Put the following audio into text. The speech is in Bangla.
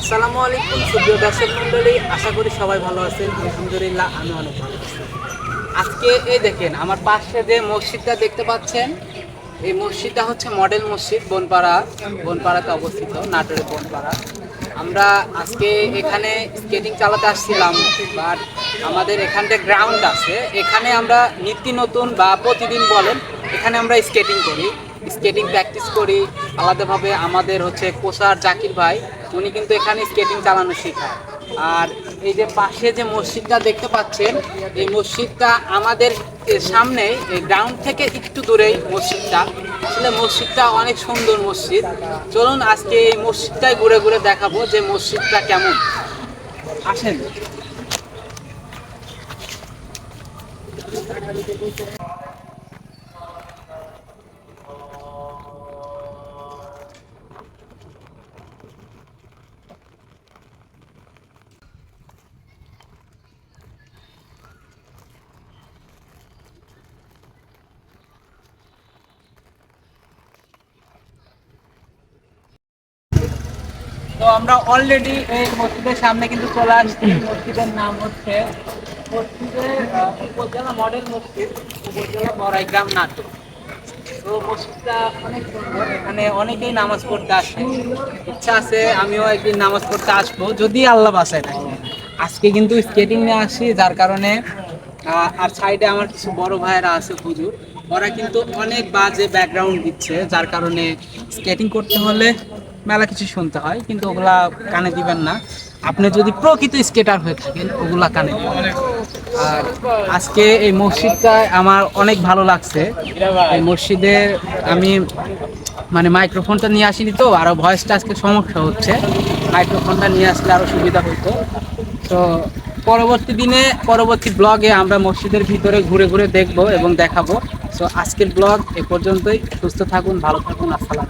আসসালামু আলাইকুম, সুপ্রিয় দর্শক মন্ডলী আশা করি সবাই ভালো আছেন। আলহামদুলিল্লাহ আমি অনেক ভালো আছি। আজকে এই দেখেন, আমার পাশে যে মসজিদটা দেখতে পাচ্ছেন, এই মসজিদটা হচ্ছে মডেল মসজিদ, বনপাড়া, বনপাড়াতে অবস্থিত, নাটোরের বনপাড়া। আমরা আজকে এখানে স্কেটিং চালাতে আসছিলাম, বাট আমাদের এখানটা গ্রাউন্ড আছে। এখানে আমরা নিত্য নতুন বা প্রতিদিন বলেন, এখানে আমরা স্কেটিং করি, স্কেটিং প্র্যাকটিস করি আলাদাভাবে আমাদের হচ্ছে কোসার জাকির ভাই, উনি কিন্তু এখানে স্কেটিং চালানো শেখায়। আর এই যে পাশে যে মসজিদটা দেখতে পাচ্ছেন, এই মসজিদটা আমাদের সামনে, এই গ্রাউন্ড থেকে একটু দূরেই মসজিদটা। আসলে মসজিদটা অনেক সুন্দর মসজিদ। চলুন আজকে এই মসজিদটাই ঘুরে ঘুরে দেখাবো যে মসজিদটা কেমন। আসেন। তো আমরা অলরেডি এই মসজিদের সামনে কিন্তু চলে আসছি। মসজিদের নাম হচ্ছে মডেল মসজিদ নাটক। তো মসজিদটা অনেক অনেকেই নামাজ পড়তে আসে। ইচ্ছা আছে আমিও একদিন নামাজ পড়তে আসব, যদি আল্লাহ থাকে। আজকে কিন্তু স্কেটিং নিয়ে আসি, যার কারণে আর সাইডে আমার কিছু বড় ভাইয়েরা আছে, হুজুর। ওরা কিন্তু অনেক বাজে ব্যাকগ্রাউন্ড দিচ্ছে, যার কারণে স্কেটিং করতে হলে মেলা কিছু শুনতে হয়, কিন্তু ওগুলা কানে দিবেন না। আপনি যদি প্রকৃত স্কেটার হয়ে থাকেন, ওগুলা কানে আর আজকে এই মসজিদটায় আমার অনেক ভালো লাগছে। এই মসজিদে আমি মানে মাইক্রোফোনটা নিয়ে আসিনি তো, আরও ভয়েসটা আজকে সমস্যা হচ্ছে। মাইক্রোফোনটা নিয়ে আসলে আরও সুবিধা হতো তো পরবর্তী দিনে, পরবর্তী ব্লগে আমরা মসজিদের ভিতরে ঘুরে ঘুরে দেখব এবং দেখাবো। তো আজকের ব্লগ এ পর্যন্তই। সুস্থ থাকুন, ভালো থাকুন, আসসালাম